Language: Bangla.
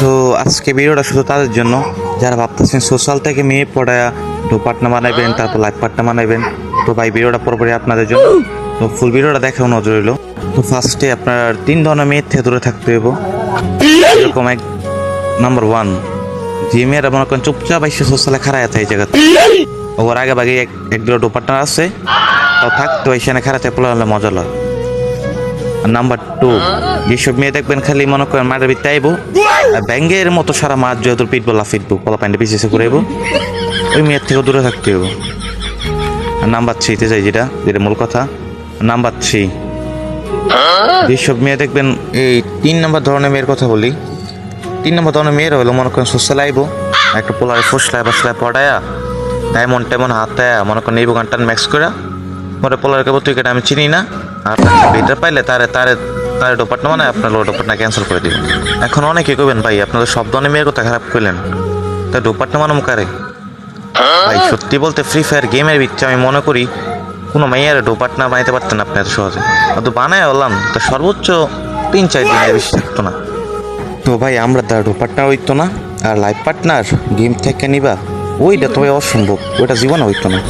তো আজকে ভিডিওটা শুধু তাদের জন্য। যারা ভাবতেছেন সোশ্যাল থেকে মেয়ে পড়ায় তো পার্টনা বানাইবেন তারপর লাইফ পার্টনা বানাইবেন। তো ভাই, ভিডিওটা পুরোপুরি আপনাদের জন্য। তো ফুল ভিডিওটা দেখাও নজর রইল। তো ফার্স্টে আপনার তিন ধরনের মেয়ের থেকে দূরে থাকতে হইব। এরকম এক নাম্বার ওয়ান যে মেয়েরা মনে করেন চুপচাপ এসে সোশ্যালে খারাপ আছে এই জায়গাতে। ওর আগে বাগে এক এক দুটো ডোপার্টনার আছে থাকতো এখানে খারাপ পোলা হলে মজা লয়। নাম্বার টু যেসব মেয়ে দেখবেন খালি মনে করেন ভিত্তি আইবো, আর ব্যাঙ্গের মতো সারা মাছ যত পিটবো লাফিটবো কলা প্যান্টে পিছিয়ে ঘুরাইবো ওই মেয়ের থেকে দূরে থাকতে হবে আর নাম্বার থ্রিতে যাই যেটা যেটা মূল কথা নাম্বার থ্রি যেসব মেয়ে দেখবেন, এই তিন নম্বর ধরনের মেয়ের কথা বলি, তিন নম্বর ধরনের মেয়ের হলো মনে করেন সোশ্যাল আইবো একটা পোলারে ফুসলায় বাসলায় পড়ায়া ডায়মন্ড টাইমন্ড হাতে মনে করেন এই গানটান ম্যাক্স করে মনে পোলার কেবল তুই আমি চিনি না। আর বেটার পাইলে তারে তারে, তার ডোপাটনা মানে আপনার লো ডোপাটনা ক্যান্সেল করে দিবেন। এখন অনেকে কবেন ভাই, আপনাদের ধরনের মেয়ের কথা খারাপ করলেন তা ডোপাটনা মানে মুখারে ভাই, সত্যি বলতে ফ্রি ফায়ার গেমের বিচ্ছে আমি মনে করি, কোনো মেয়ের ডোপাটনা বানাইতে পারতেন আপনি এত সহজে। তো বানায় বললাম তো সর্বোচ্চ তিন, চার দিনের বেশি থাকতো না। তো ভাই, আমরা তার ডোপারটা হইতো না, আর লাইফ পার্টনার গেম থেকে নিবা, ওইটা তো ভাই অসম্ভব, ওইটা জীবনে হইতো না।